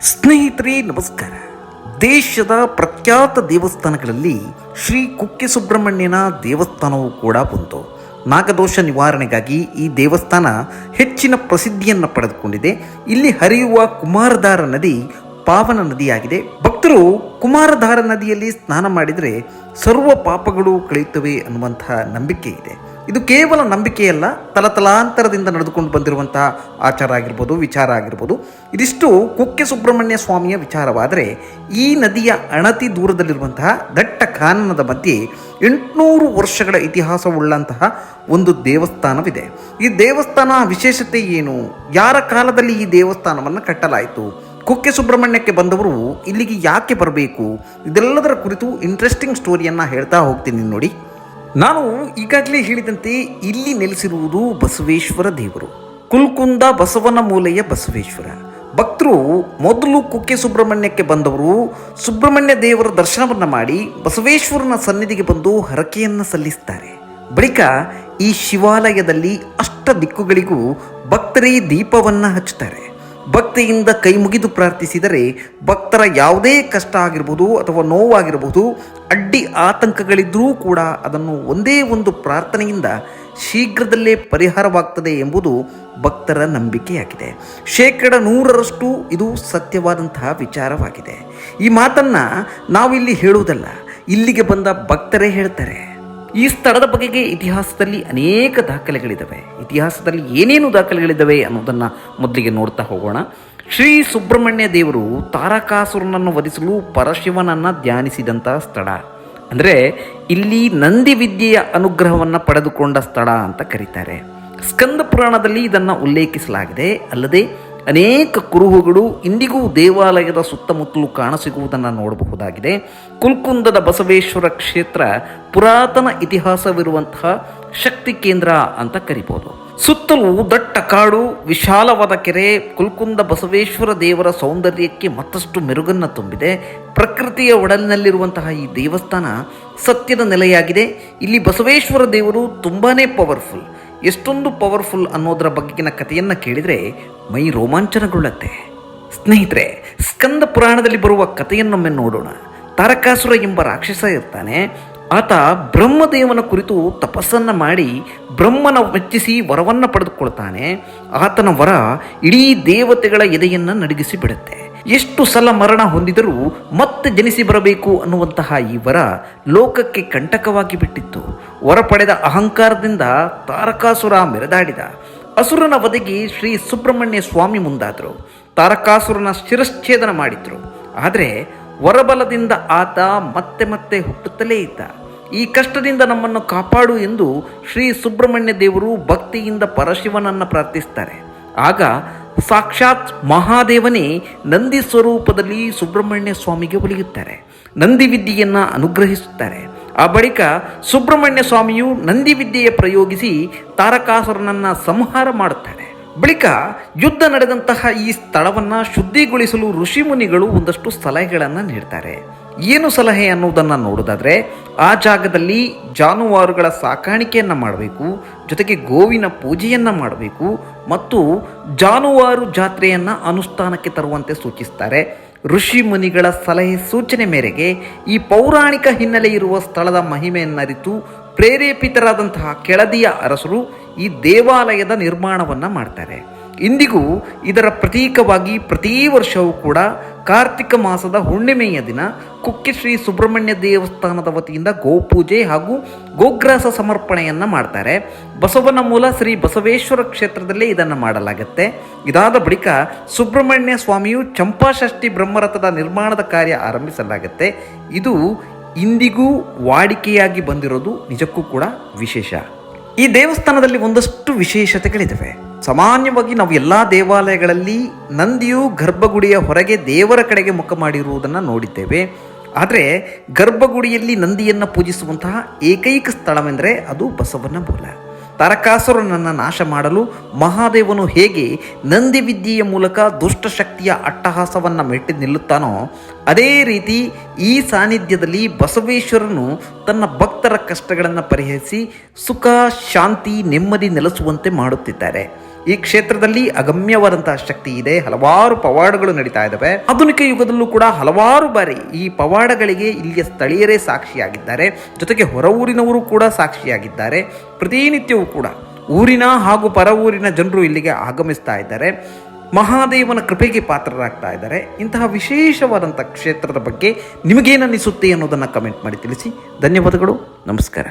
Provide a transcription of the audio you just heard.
ಸ್ನೇಹಿತರೆ ನಮಸ್ಕಾರ ದೇಶದ ಪ್ರಖ್ಯಾತ ದೇವಸ್ಥಾನಗಳಲ್ಲಿ ಶ್ರೀ ಕುಕ್ಕೆ ಸುಬ್ರಹ್ಮಣ್ಯನ ದೇವಸ್ಥಾನವೂ ಕೂಡ ಬಂತು. ನಾಗದೋಷ ನಿವಾರಣೆಗಾಗಿ ಈ ದೇವಸ್ಥಾನ ಹೆಚ್ಚಿನ ಪ್ರಸಿದ್ಧಿಯನ್ನು ಪಡೆದುಕೊಂಡಿದೆ. ಇಲ್ಲಿ ಹರಿಯುವ ಕುಮಾರಧಾರ ನದಿ ಪಾವನ ನದಿಯಾಗಿದೆ. ಭಕ್ತರು ಕುಮಾರಧಾರ ನದಿಯಲ್ಲಿ ಸ್ನಾನ ಮಾಡಿದರೆ ಸರ್ವ ಪಾಪಗಳು ಕಳೆಯುತ್ತವೆ ಅನ್ನುವಂತಹ ನಂಬಿಕೆ ಇದೆ. ಇದು ಕೇವಲ ನಂಬಿಕೆಯಲ್ಲ, ತಲತಲಾಂತರದಿಂದ ನಡೆದುಕೊಂಡು ಬಂದಿರುವಂತಹ ಆಚಾರ ಆಗಿರ್ಬೋದು, ವಿಚಾರ ಆಗಿರ್ಬೋದು. ಇದಿಷ್ಟು ಕುಕ್ಕೆ ಸುಬ್ರಹ್ಮಣ್ಯ ಸ್ವಾಮಿಯ ವಿಚಾರವಾದರೆ, ಈ ನದಿಯ ಅಣತಿ ದೂರದಲ್ಲಿರುವಂತಹ ದಟ್ಟ ಕಾನನದ ಮಧ್ಯೆ ಎಂಟುನೂರು ವರ್ಷಗಳ ಇತಿಹಾಸವುಳ್ಳಂತಹ ಒಂದು ದೇವಸ್ಥಾನವಿದೆ. ಈ ದೇವಸ್ಥಾನ ವಿಶೇಷತೆ ಏನು? ಯಾರ ಕಾಲದಲ್ಲಿ ಈ ದೇವಸ್ಥಾನವನ್ನು ಕಟ್ಟಲಾಯಿತು? ಕುಕ್ಕೆ ಸುಬ್ರಹ್ಮಣ್ಯಕ್ಕೆ ಬಂದವರು ಇಲ್ಲಿಗೆ ಯಾಕೆ ಬರಬೇಕು? ಇದೆಲ್ಲದರ ಕುರಿತು ಇಂಟ್ರೆಸ್ಟಿಂಗ್ ಸ್ಟೋರಿಯನ್ನು ಹೇಳ್ತಾ ಹೋಗ್ತೀನಿ ನೋಡಿ. ನಾನು ಈಗಾಗಲೇ ಹೇಳಿದಂತೆ ಇಲ್ಲಿ ನೆಲೆಸಿರುವುದು ಬಸವೇಶ್ವರ ದೇವರು. ಕುಲ್ಕುಂದ ಬಸವನ ಮೂಲೆಯ ಬಸವೇಶ್ವರ. ಭಕ್ತರು ಮೊದಲು ಕುಕ್ಕೆ ಸುಬ್ರಹ್ಮಣ್ಯಕ್ಕೆ ಬಂದವರು. ಸುಬ್ರಹ್ಮಣ್ಯ ದೇವರ ದರ್ಶನವನ್ನು ಮಾಡಿ ಬಸವೇಶ್ವರನ ಸನ್ನಿಧಿಗೆ ಬಂದು ಹರಕೆಯನ್ನು ಸಲ್ಲಿಸ್ತಾರೆ. ಬಳಿಕ ಈ ಶಿವಾಲಯದಲ್ಲಿ ಅಷ್ಟ ದಿಕ್ಕುಗಳಿಗೂ ಭಕ್ತರೇ ದೀಪವನ್ನು ಹಚ್ಚುತ್ತಾರೆ. ಭಕ್ತಿಯಿಂದ ಕೈ ಮುಗಿದು ಪ್ರಾರ್ಥಿಸಿದರೆ ಭಕ್ತರ ಯಾವುದೇ ಕಷ್ಟ ಆಗಿರ್ಬೋದು ಅಥವಾ ನೋವಾಗಿರಬಹುದು ಅಡ್ಡಿ ಆತಂಕಗಳಿದ್ದರೂ ಕೂಡ ಅದನ್ನು ಒಂದೇ ಒಂದು ಪ್ರಾರ್ಥನೆಯಿಂದ ಶೀಘ್ರದಲ್ಲೇ ಪರಿಹಾರವಾಗ್ತದೆ ಎಂಬುದು ಭಕ್ತರ ನಂಬಿಕೆಯಾಗಿದೆ. ಶೇಕಡ ನೂರರಷ್ಟು ಇದು ಸತ್ಯವಾದಂತಹ ವಿಚಾರವಾಗಿದೆ. ಈ ಮಾತನ್ನು ನಾವಿಲ್ಲಿ ಹೇಳುವುದಲ್ಲ, ಇಲ್ಲಿಗೆ ಬಂದ ಭಕ್ತರೇ ಹೇಳ್ತಾರೆ ಈ ಸ್ಥಳದ ಬಗೆಗೆ ಇತಿಹಾಸದಲ್ಲಿ ಅನೇಕ ದಾಖಲೆಗಳಿದ್ದಾವೆ ಇತಿಹಾಸದಲ್ಲಿ ಏನೇನು ದಾಖಲೆಗಳಿದ್ದಾವೆ ಅನ್ನೋದನ್ನು ಮೊದಲಿಗೆ ನೋಡ್ತಾ ಹೋಗೋಣ. ಶ್ರೀ ಸುಬ್ರಹ್ಮಣ್ಯ ದೇವರು ತಾರಕಾಸುರನನ್ನು ವಧಿಸಲು ಪರಶಿವನನ್ನು ಧ್ಯಾನಿಸಿದಂಥ ಸ್ಥಳ. ಅಂದರೆ ಇಲ್ಲಿ ನಂದಿ ವಿದ್ಯೆಯ ಅನುಗ್ರಹವನ್ನು ಪಡೆದುಕೊಂಡ ಸ್ಥಳ ಅಂತ ಕರೀತಾರೆ. ಸ್ಕಂದ ಪುರಾಣದಲ್ಲಿ ಇದನ್ನು ಉಲ್ಲೇಖಿಸಲಾಗಿದೆ. ಅಲ್ಲದೆ ಅನೇಕ ಕುರುಹುಗಳು ಇಂದಿಗೂ ದೇವಾಲಯದ ಸುತ್ತಮುತ್ತಲೂ ಕಾಣಸಿಗುವುದನ್ನು ನೋಡಬಹುದಾಗಿದೆ. ಕುಲ್ಕುಂದದ ಬಸವೇಶ್ವರ ಕ್ಷೇತ್ರ ಪುರಾತನ ಇತಿಹಾಸವಿರುವಂತಹ ಶಕ್ತಿ ಕೇಂದ್ರ ಅಂತ ಕರಿಬೋದು. ಸುತ್ತಲೂ ದಟ್ಟ ಕಾಡು, ವಿಶಾಲವಾದ ಕೆರೆ, ಕುಲ್ಕುಂದ ಬಸವೇಶ್ವರ ದೇವರ ಸೌಂದರ್ಯಕ್ಕೆ ಮತ್ತಷ್ಟು ಮೆರುಗನ್ನು ತುಂಬಿದೆ. ಪ್ರಕೃತಿಯ ಒಡಲಿನಲ್ಲಿರುವಂತಹ ಈ ದೇವಸ್ಥಾನ ಸತ್ಯದ ನೆಲೆಯಾಗಿದೆ. ಇಲ್ಲಿ ಬಸವೇಶ್ವರ ದೇವರು ತುಂಬಾ ಪವರ್ಫುಲ್ ಎಷ್ಟೊಂದು ಪವರ್ಫುಲ್ ಅನ್ನೋದರ ಬಗೆಗಿನ ಕಥೆಯನ್ನು ಕೇಳಿದರೆ ಮೈ ರೋಮಾಂಚನಗೊಳ್ಳುತ್ತೆ. ಸ್ನೇಹಿತರೆ, ಸ್ಕಂದ ಪುರಾಣದಲ್ಲಿ ಬರುವ ಕಥೆಯನ್ನೊಮ್ಮೆ ನೋಡೋಣ. ತಾರಕಾಸುರ ಎಂಬ ರಾಕ್ಷಸ ಇರ್ತಾನೆ. ಆತ ಬ್ರಹ್ಮದೇವನ ಕುರಿತು ತಪಸ್ಸನ್ನು ಮಾಡಿ ಬ್ರಹ್ಮನ ಮೆಚ್ಚಿಸಿ ವರವನ್ನು ಪಡೆದುಕೊಳ್ತಾನೆ. ಆತನ ವರ ಇಡೀ ದೇವತೆಗಳ ಎದೆಯನ್ನು ನಡಗಿಸಿ ಬಿಡುತ್ತೆ. ಎಷ್ಟು ಸಲ ಮರಣ ಹೊಂದಿದರೂ ಮತ್ತೆ ಜನಿಸಿ ಬರಬೇಕು ಅನ್ನುವಂತಹ ಈ ವರ ಲೋಕಕ್ಕೆ ಕಂಟಕವಾಗಿ ಬಿಟ್ಟಿತ್ತು. ವರ ಪಡೆದ ಅಹಂಕಾರದಿಂದ ತಾರಕಾಸುರ ಮೆರೆದಾಡಿದ. ಅಸುರನ ಒದಗಿ ಶ್ರೀ ಸುಬ್ರಹ್ಮಣ್ಯ ಸ್ವಾಮಿ ಮುಂದಾದರು. ತಾರಕಾಸುರನ ಶಿರಶ್ಛೇದನ ಮಾಡಿದ್ರು. ಆದರೆ ವರಬಲದಿಂದ ಆತ ಮತ್ತೆ ಮತ್ತೆ ಹುಟ್ಟುತ್ತಲೇ ಇದ್ದ. ಈ ಕಷ್ಟದಿಂದ ನಮ್ಮನ್ನು ಕಾಪಾಡು ಎಂದು ಶ್ರೀ ಸುಬ್ರಹ್ಮಣ್ಯ ದೇವರು ಭಕ್ತಿಯಿಂದ ಪರಶಿವನನ್ನು ಪ್ರಾರ್ಥಿಸ್ತಾರೆ. ಆಗ ಸಾಕ್ಷಾತ್ ಮಹಾದೇವನೇ ನಂದಿ ಸ್ವರೂಪದಲ್ಲಿ ಸುಬ್ರಹ್ಮಣ್ಯ ಸ್ವಾಮಿಗೆ ಒಲಿಯುತ್ತಾರೆ. ನಂದಿ ವಿದ್ಯೆಯನ್ನು ಅನುಗ್ರಹಿಸುತ್ತಾರೆ. ಆ ಬಳಿಕ ಸುಬ್ರಹ್ಮಣ್ಯ ಸ್ವಾಮಿಯು ನಂದಿ ವಿದ್ಯೆಯ ಪ್ರಯೋಗಿಸಿ ತಾರಕಾಸುರನನ್ನು ಸಂಹಾರ ಮಾಡುತ್ತಾರೆ. ಬಳಿಕ ಯುದ್ಧ ನಡೆದಂತಹ ಈ ಸ್ಥಳವನ್ನು ಶುದ್ಧಿಗೊಳಿಸಲು ಋಷಿಮುನಿಗಳು ಒಂದಷ್ಟು ಸಲಹೆಗಳನ್ನು ನೀಡ್ತಾರೆ. ಏನು ಸಲಹೆ ಅನ್ನೋದನ್ನು ನೋಡೋದಾದರೆ, ಆ ಜಾಗದಲ್ಲಿ ಜಾನುವಾರುಗಳ ಸಾಕಾಣಿಕೆಯನ್ನು ಮಾಡಬೇಕು, ಜೊತೆಗೆ ಗೋವಿನ ಪೂಜೆಯನ್ನು ಮಾಡಬೇಕು, ಮತ್ತು ಜಾನುವಾರು ಜಾತ್ರೆಯನ್ನು ಅನುಷ್ಠಾನಕ್ಕೆ ತರುವಂತೆ ಸೂಚಿಸ್ತಾರೆ. ಋಷಿ ಮುನಿಗಳ ಸಲಹೆ ಸೂಚನೆ ಮೇರೆಗೆ ಈ ಪೌರಾಣಿಕ ಹಿನ್ನೆಲೆ ಇರುವ ಸ್ಥಳದ ಮಹಿಮೆಯನ್ನರಿತು ಪ್ರೇರೇಪಿತರಾದಂತಹ ಕೆಳದಿಯ ಅರಸರು ಈ ದೇವಾಲಯದ ನಿರ್ಮಾಣವನ್ನು ಮಾಡ್ತಾರೆ. ಇಂದಿಗೂ ಇದರ ಪ್ರತೀಕವಾಗಿ ಪ್ರತಿ ವರ್ಷವೂ ಕೂಡ ಕಾರ್ತಿಕ ಮಾಸದ ಹುಣ್ಣಿಮೆಯ ದಿನ ಕುಕ್ಕೆ ಶ್ರೀ ಸುಬ್ರಹ್ಮಣ್ಯ ದೇವಸ್ಥಾನದ ವತಿಯಿಂದ ಗೋಪೂಜೆ ಹಾಗೂ ಗೋಗ್ರಾಸ ಸಮರ್ಪಣೆಯನ್ನು ಮಾಡ್ತಾರೆ. ಬಸವನ ಮೂಲ ಶ್ರೀ ಬಸವೇಶ್ವರ ಕ್ಷೇತ್ರದಲ್ಲೇ ಇದನ್ನು ಮಾಡಲಾಗುತ್ತೆ. ಇದಾದ ಬಳಿಕ ಸುಬ್ರಹ್ಮಣ್ಯ ಸ್ವಾಮಿಯು ಚಂಪಾಷಷ್ಠಿ ಬ್ರಹ್ಮರಥದ ನಿರ್ಮಾಣದ ಕಾರ್ಯ ಆರಂಭಿಸಲಾಗುತ್ತೆ. ಇದು ಇಂದಿಗೂ ವಾಡಿಕೆಯಾಗಿ ಬಂದಿರೋದು ನಿಜಕ್ಕೂ ಕೂಡ ವಿಶೇಷ. ಈ ದೇವಸ್ಥಾನದಲ್ಲಿ ಒಂದಷ್ಟು ವಿಶೇಷತೆಗಳಿದ್ದಾವೆ ಸಾಮಾನ್ಯವಾಗಿ ನಾವು ಎಲ್ಲ ದೇವಾಲಯಗಳಲ್ಲಿ ನಂದಿಯು ಗರ್ಭಗುಡಿಯ ಹೊರಗೆ ದೇವರ ಕಡೆಗೆ ಮುಖ ಮಾಡಿರುವುದನ್ನು ನೋಡಿದ್ದೇವೆ. ಆದರೆ ಗರ್ಭಗುಡಿಯಲ್ಲಿ ನಂದಿಯನ್ನು ಪೂಜಿಸುವಂತಹ ಏಕೈಕ ಸ್ಥಳವೆಂದರೆ ಅದು ಬಸವನ ಮೂಲ. ತಾರಕಾಸುರನನ್ನು ನಾಶ ಮಾಡಲು ಮಹಾದೇವನು ಹೇಗೆ ನಂದಿ ವಿದ್ಯೆಯ ಮೂಲಕ ದುಷ್ಟಶಕ್ತಿಯ ಅಟ್ಟಹಾಸವನ್ನು ಮೆಟ್ಟಿ ನಿಲ್ಲುತ್ತಾನೋ, ಅದೇ ರೀತಿ ಈ ಸಾನ್ನಿಧ್ಯದಲ್ಲಿ ಬಸವೇಶ್ವರನು ತನ್ನ ಭಕ್ತರ ಕಷ್ಟಗಳನ್ನು ಪರಿಹರಿಸಿ ಸುಖ, ಶಾಂತಿ, ನೆಮ್ಮದಿ ನೆಲೆಸುವಂತೆ ಮಾಡುತ್ತಿದ್ದಾರೆ. ಈ ಕ್ಷೇತ್ರದಲ್ಲಿ ಅಗಮ್ಯವಾದಂತಹ ಶಕ್ತಿ ಇದೆ, ಹಲವಾರು ಪವಾಡಗಳು ನಡೀತಾ ಇದ್ದಾವೆ ಆಧುನಿಕ ಯುಗದಲ್ಲೂ ಕೂಡ ಹಲವಾರು ಬಾರಿ ಈ ಪವಾಡಗಳಿಗೆ ಇಲ್ಲಿಯ ಸ್ಥಳೀಯರೇ ಸಾಕ್ಷಿಯಾಗಿದ್ದಾರೆ. ಜೊತೆಗೆ ಹೊರ ಊರಿನವರು ಕೂಡ ಸಾಕ್ಷಿಯಾಗಿದ್ದಾರೆ. ಪ್ರತಿನಿತ್ಯವೂ ಕೂಡ ಊರಿನ ಹಾಗೂ ಪರ ಊರಿನ ಜನರು ಇಲ್ಲಿಗೆ ಆಗಮಿಸ್ತಾ ಇದ್ದಾರೆ. ಮಹಾದೇವನ ಕೃಪೆಗೆ ಪಾತ್ರರಾಗ್ತಾ ಇದ್ದಾರೆ. ಇಂತಹ ವಿಶೇಷವಾದಂಥ ಕ್ಷೇತ್ರದ ಬಗ್ಗೆ ನಿಮಗೇನನ್ನಿಸುತ್ತೆ ಅನ್ನೋದನ್ನು ಕಮೆಂಟ್ ಮಾಡಿ ತಿಳಿಸಿ. ಧನ್ಯವಾದಗಳು. ನಮಸ್ಕಾರ.